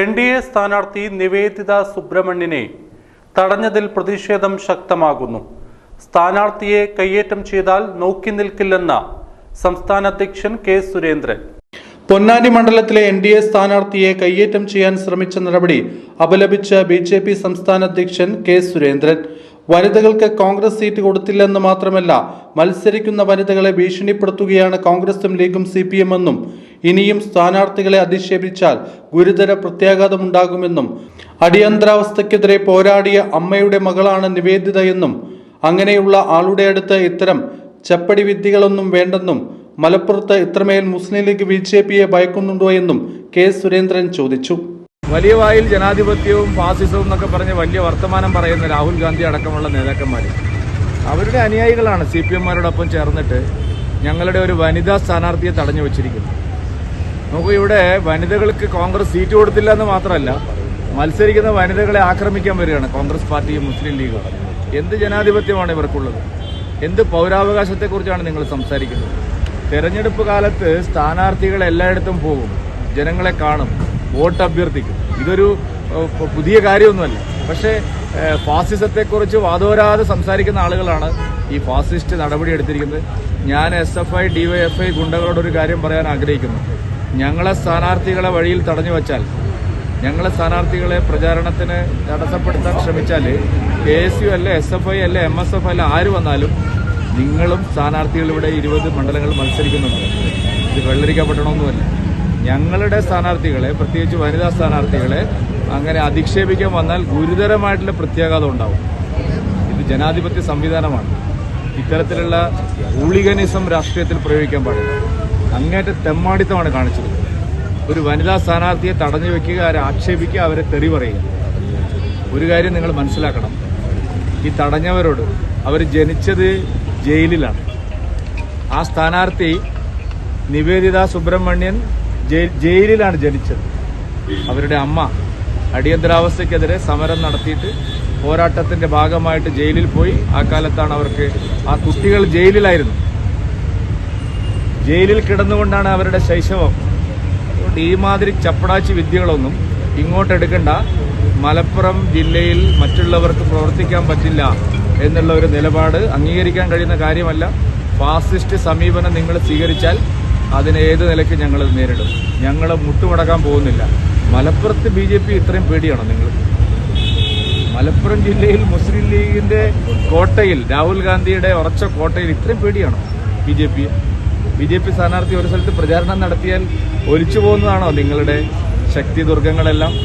N D A സ്ഥാനാർത്ഥി നിവേദിത സുബ്രഹ്മണ്യനെ തടഞ്ഞതിൽ പ്രതിഷേധം ശക്തമാകുന്നു. സ്ഥാനാർത്ഥിയെ കയ്യേറ്റം ചെയ്താൽ നോക്കി നിൽക്കില്ലെന്ന സംസ്ഥാന അധ്യക്ഷൻ കെ സുരേന്ദ്രൻ. പൊന്നാനി മണ്ഡലത്തിലെ എൻ ഡി എ സ്ഥാനാർത്ഥിയെ കയ്യേറ്റം ചെയ്യാൻ ശ്രമിച്ച നടപടി അപലപിച്ച ബി ജെ പി സംസ്ഥാന അധ്യക്ഷൻ കെ സുരേന്ദ്രൻ. വനിതകൾക്ക് കോൺഗ്രസ് സീറ്റ് കൊടുത്തില്ലെന്ന് മാത്രമല്ല മത്സരിക്കുന്ന വനിതകളെ ഭീഷണിപ്പെടുത്തുകയാണ് കോൺഗ്രസും ലീഗും സി പി എമ്മെന്നും ഇനിയും സ്ഥാനാർത്ഥികളെ അധിക്ഷേപിച്ചാൽ ഗുരുതര പ്രത്യാഘാതമുണ്ടാകുമെന്നും അടിയന്തരാവസ്ഥയ്ക്കെതിരെ പോരാടിയ അമ്മയുടെ മകളാണ് നിവേദിതയെന്നും അങ്ങനെയുള്ള ആളുടെ അടുത്ത് ഇത്തരം ചപ്പടി വിദ്യകളൊന്നും വേണ്ടെന്നും മലപ്പുറത്ത് ഇത്രമേൽ മുസ്ലിം ലീഗ് ബി ജെ പിയെ ഭയക്കുന്നുണ്ടോ എന്നും കെ സുരേന്ദ്രൻ ചോദിച്ചു. വലിയ വായിൽ ജനാധിപത്യവും ഫാസിസവും എന്നൊക്കെ പറഞ്ഞ് വലിയ വർത്തമാനം പറയുന്ന രാഹുൽ ഗാന്ധി അടക്കമുള്ള നേതാക്കന്മാർ അവരുടെ അനുയായികളാണ് സി പി എമ്മാരോടൊപ്പം ചേർന്നിട്ട് ഞങ്ങളുടെ ഒരു വനിതാ സ്ഥാനാർത്ഥിയെ തടഞ്ഞു വച്ചിരിക്കുന്നത്. നോക്കൂ ഇവിടെ വനിതകൾക്ക് കോൺഗ്രസ് സീറ്റ് കൊടുത്തില്ല എന്ന് മാത്രമല്ല മത്സരിക്കുന്ന വനിതകളെ ആക്രമിക്കാൻ വരികയാണ് കോൺഗ്രസ് പാർട്ടിയും മുസ്ലിം ലീഗും. എന്ത് ജനാധിപത്യമാണ് ഇവർക്കുള്ളത്? എന്ത് പൗരാവകാശത്തെക്കുറിച്ചാണ് നിങ്ങൾ സംസാരിക്കുന്നത്? തെരഞ്ഞെടുപ്പ് കാലത്ത് സ്ഥാനാർത്ഥികൾ എല്ലായിടത്തും പോകും ജനങ്ങളെ കാണും വോട്ട് അഭ്യർത്ഥിക്കും. ഇതൊരു പുതിയ കാര്യമൊന്നുമല്ല. പക്ഷേ ഫാസിസത്തെക്കുറിച്ച് വാദോരാതെ സംസാരിക്കുന്ന ആളുകളാണ് ഈ ഫാസിസ്റ്റ് നടപടി എടുത്തിരിക്കുന്നത് ഞാൻ S F I D Y F I ഗുണ്ടകളോടൊരു കാര്യം പറയാൻ ആഗ്രഹിക്കുന്നു. ഞങ്ങളെ സ്ഥാനാർത്ഥികളെ വഴിയിൽ തടഞ്ഞു വച്ചാൽ ഞങ്ങളെ സ്ഥാനാർത്ഥികളെ പ്രചാരണത്തിന് തടസ്സപ്പെടുത്താൻ ശ്രമിച്ചാൽ കെ എസ് യു അല്ല എസ് എഫ് ഐ അല്ല എം എസ് എഫ് അല്ല ആര് വന്നാലും നിങ്ങളും സ്ഥാനാർത്ഥികൾ ഇവിടെ ഇരുപത് മണ്ഡലങ്ങൾ മത്സരിക്കുന്നുണ്ട്. ഇത് വെള്ളരിക്കപ്പെടണമെന്നുമല്ല ഞങ്ങളുടെ സ്ഥാനാർത്ഥികളെ പ്രത്യേകിച്ച് വനിതാ സ്ഥാനാർത്ഥികളെ അങ്ങനെ അധിക്ഷേപിക്കാൻ വന്നാൽ ഗുരുതരമായിട്ടുള്ള പ്രത്യാഘാതം ഉണ്ടാവും. ഇത് ജനാധിപത്യ സംവിധാനമാണ്. ഇത്തരത്തിലുള്ള ഹൂളിഗനിസം രാഷ്ട്രീയത്തിൽ പ്രയോഗിക്കാൻ പാടില്ല. അങ്ങേറ്റ തെമ്മാടിത്തമാണ് കാണിച്ചത്. ഒരു വനിതാ സ്ഥാനാർത്ഥിയെ തടഞ്ഞു വെക്കുക അവരെ ആക്ഷേപിക്കുക അവരെ തെറി പറയുക. ഒരു കാര്യം നിങ്ങൾ മനസ്സിലാക്കണം. ഈ തടഞ്ഞവരോട് അവർ ജനിച്ചത് ജയിലിലാണ്. ആ സ്ഥാനാർത്ഥി നിവേദിത സുബ്രഹ്മണ്യൻ ജയിലിലാണ് ജനിച്ചത്. അവരുടെ അമ്മ അടിയന്തരാവസ്ഥയ്ക്കെതിരെ സമരം നടത്തിയിട്ട് പോരാട്ടത്തിന്റെ ഭാഗമായിട്ട് ജയിലിൽ പോയി. ആ കാലത്താണ് അവർക്ക് ആ കുട്ടികൾ ജയിലിലായിരുന്നു. ജയിലിൽ കിടന്നുകൊണ്ടാണ് അവരുടെ ശൈശവം. അതുകൊണ്ട് ഈ മാതിരി ചപ്പടാച്ചി വിദ്യകളൊന്നും ഇങ്ങോട്ട് എടുക്കണ്ട. മലപ്പുറം ജില്ലയിൽ മറ്റുള്ളവർക്ക് പ്രവർത്തിക്കാൻ പറ്റില്ല എന്നുള്ള ഒരു നിലപാട് അംഗീകരിക്കാൻ കഴിയുന്ന കാര്യമല്ല. ഫാസിസ്റ്റ് സമീപനം നിങ്ങൾ സ്വീകരിച്ചാൽ അതിനെ ഏത് നിലയ്ക്ക് ഞങ്ങൾ നേരിടും. ഞങ്ങൾ മുട്ടുമടക്കാൻ പോകുന്നില്ല. മലപ്പുറത്ത് ബി ജെ പി ഇത്രയും പേടിയാണോ നിങ്ങൾ? മലപ്പുറം ജില്ലയിൽ മുസ്ലിം ലീഗിന്റെ കോട്ടയിൽ രാഹുൽ ഗാന്ധിയുടെ ഉറച്ച കോട്ടയിൽ ഇത്രയും പേടിയാണോ B J P B J P സ്ഥാനാർത്ഥി ഒരു സ്ഥലത്ത് പ്രചാരണം നടത്തിയാൽ ഒലിച്ചു പോകുന്നതാണോ നിങ്ങളുടെ ശക്തി ദുർഗങ്ങളെല്ലാം